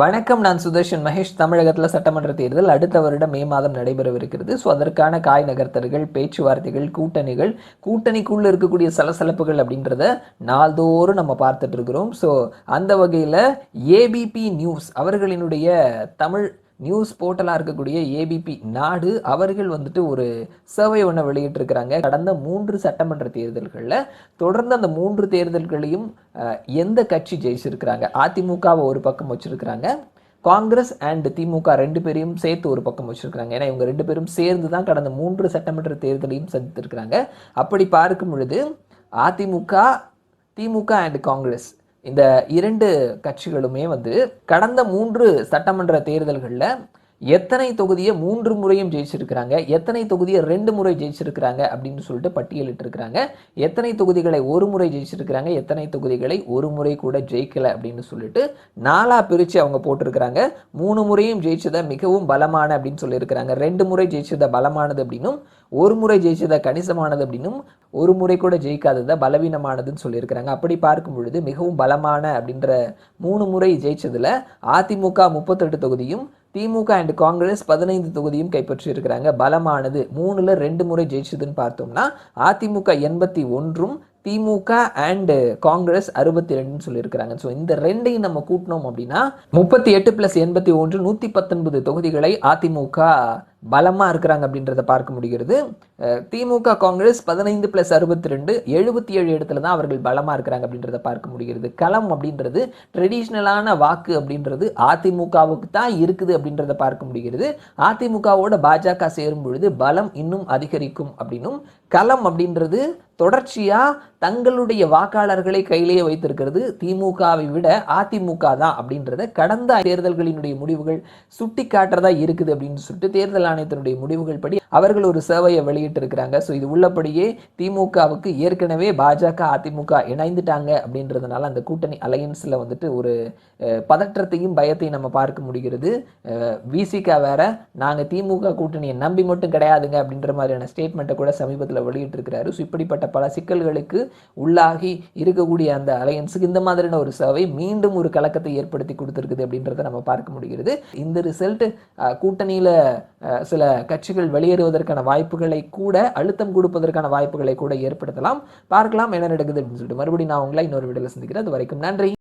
வணக்கம் நான் சுதர்ஷன் மகேஷ். தமிழகத்தில் சட்டமன்ற தேர்தல் அடுத்த வருடம் மே மாதம் நடைபெறவிருக்கிறது. ஸோ அதற்கான காய் நகர்த்தல்கள் பேச்சுவார்த்தைகள் கூட்டணிகள் கூட்டணிக்குள்ளே இருக்கக்கூடிய சலசலப்புகள் அப்படின்றத நாள்தோறும் நம்ம பார்த்துட்டு இருக்கிறோம். ஸோ அந்த வகையில் ஏபிபி நியூஸ் அவர்களினுடைய தமிழ் நியூஸ் போர்ட்டலாக இருக்கக்கூடிய ஏபிபி நாடு அவர்கள் வந்துட்டு ஒரு சர்வே ஒன்று வெளியிட்டிருக்கிறாங்க. கடந்த மூன்று சட்டமன்ற தேர்தல்களில் தொடர்ந்து அந்த மூன்று தேர்தல்களையும் எந்த கட்சி ஜெயிச்சிருக்கிறாங்க? அதிமுகவை ஒரு பக்கம் வச்சுருக்கிறாங்க. காங்கிரஸ் அண்ட் திமுக ரெண்டு பேரையும் சேர்த்து ஒரு பக்கம் வச்சுருக்கிறாங்க. ஏன்னா இவங்க ரெண்டு பேரும் சேர்ந்து தான் கடந்த மூன்று சட்டமன்ற தேர்தலையும் சந்தித்திருக்கிறாங்க. அப்படி பார்க்கும் பொழுது அதிமுக திமுக அண்ட் காங்கிரஸ் இந்த இரண்டு கட்சிகளுமே வந்து கடந்த மூன்று சட்டமன்ற தேர்தல்களில் எத்தனை தொகுதியை மூன்று முறையும் ஜெயிச்சிருக்கிறாங்க? எத்தனை தொகுதியை ரெண்டு முறை ஜெயிச்சிருக்கிறாங்க? அப்படின்னு சொல்லிட்டு பட்டியலிட்டிருக்கிறாங்க. எத்தனை தொகுதிகளை ஒரு முறை ஜெயிச்சிருக்கிறாங்க? எத்தனை தொகுதிகளை ஒரு முறை கூட ஜெயிக்கலை அப்படின்னு சொல்லிட்டு நாலா பிரித்து அவங்க போட்டிருக்கிறாங்க. மூணு முறையும் ஜெயிச்சதை மிகவும் பலமான அப்படின்னு சொல்லியிருக்கிறாங்க. ரெண்டு முறை ஜெயிச்சதை பலமானது அப்படின்னும் ஒரு முறை ஜெயிச்சதை கணிசமானது அப்படின்னும் ஒரு முறை கூட ஜெயிக்காததை பலவீனமானதுன்னு சொல்லியிருக்கிறாங்க. அப்படி பார்க்கும் பொழுது மிகவும் பலமான அப்படின்ற மூணு முறை ஜெயிச்சதில் அதிமுக முப்பத்தெட்டு தொகுதியும் திமுக அண்ட் காங்கிரஸ் பதினைந்து தொகுதியும் கைப்பற்றியிருக்கிறாங்க. பலமானது. மூணுல ரெண்டு முறை ஜெயிச்சதுன்னு பார்த்தோம்னா அதிமுக எண்பத்தி ஒன்றும் திமுக அண்டு காங்கிரஸ் அறுபத்தி ரெண்டுன்னு சொல்லியிருக்கிறாங்க. ஸோ இந்த ரெண்டையும் நம்ம கூட்டினோம் அப்படின்னா முப்பத்தி எட்டு பிளஸ் எண்பத்தி ஒன்று நூற்றி பத்தொன்பது தொகுதிகளை அதிமுக பலமாக இருக்கிறாங்க அப்படின்றத பார்க்க முடிகிறது. திமுக காங்கிரஸ் பதினைந்து ப்ளஸ் அறுபத்தி ரெண்டு எழுபத்தி ஏழு இடத்துல தான் அவர்கள் பலமாக இருக்கிறாங்க அப்படின்றத பார்க்க முடிகிறது. களம் அப்படின்றது ட்ரெடிஷ்னலான வாக்கு அப்படின்றது அதிமுகவுக்கு தான் இருக்குது அப்படின்றத பார்க்க முடிகிறது. அதிமுகவோட பாஜக சேரும் பொழுது பலம் இன்னும் அதிகரிக்கும் அப்படின்னும் களம் அப்படின்றது தொடர்ச்சியா தங்களுடைய வாக்காளர்களை கையிலேயே வைத்திருக்கிறது. திமுகவை விட அதிமுக தான் அப்படின்றத கடந்த தேர்தல்களினுடைய முடிவுகள் சுட்டி காட்டுறதா இருக்குது அப்படின்னு சொல்லிட்டு தேர்தல் ஆணையத்தினுடைய முடிவுகள் படி அவர்கள் ஒரு சேவையை வெளியிட்டிருக்கிறாங்க. ஸோ இது உள்ளபடியே திமுகவுக்கு ஏற்கனவே பாஜக அதிமுக இணைந்துட்டாங்க அப்படின்றதுனால அந்த கூட்டணி அலையன்ஸில் வந்துட்டு ஒரு பதற்றத்தையும் பயத்தையும் நம்ம பார்க்க முடிகிறது. விசிகா வேற நாங்கள் திமுக கூட்டணியை நம்பி மட்டும் கிடையாதுங்க அப்படின்ற மாதிரியான ஸ்டேட்மெண்ட்டை கூட சமீபத்தில் வெளியிட்டிருக்கிறாரு. ஸோ இப்படிப்பட்ட பல சிக்கல்களுக்கு உள்ளாகி இருக்கக்கூடிய அந்த அலையன்ஸுக்கு இந்த மாதிரியான ஒரு சேவை மீண்டும் ஒரு கலக்கத்தை ஏற்படுத்தி கொடுத்துருக்குது அப்படின்றத நம்ம பார்க்க முடிகிறது. இந்த ரிசல்ட் கூட்டணியில் சில கட்சிகள் வெளியேறுவதற்கான வாய்ப்புகளை கூட அழுத்தம் கொடுப்பதற்கான வாய்ப்புகளை கூட ஏற்படுத்தலாம். பார்க்கலாம் என்ன நடக்குது அப்படின்னு சொல்லிட்டு மறுபடியும் நான் உங்களை இன்னொரு வீடியோவில் சந்திக்கிறேன். அது வரைக்கும் நன்றி.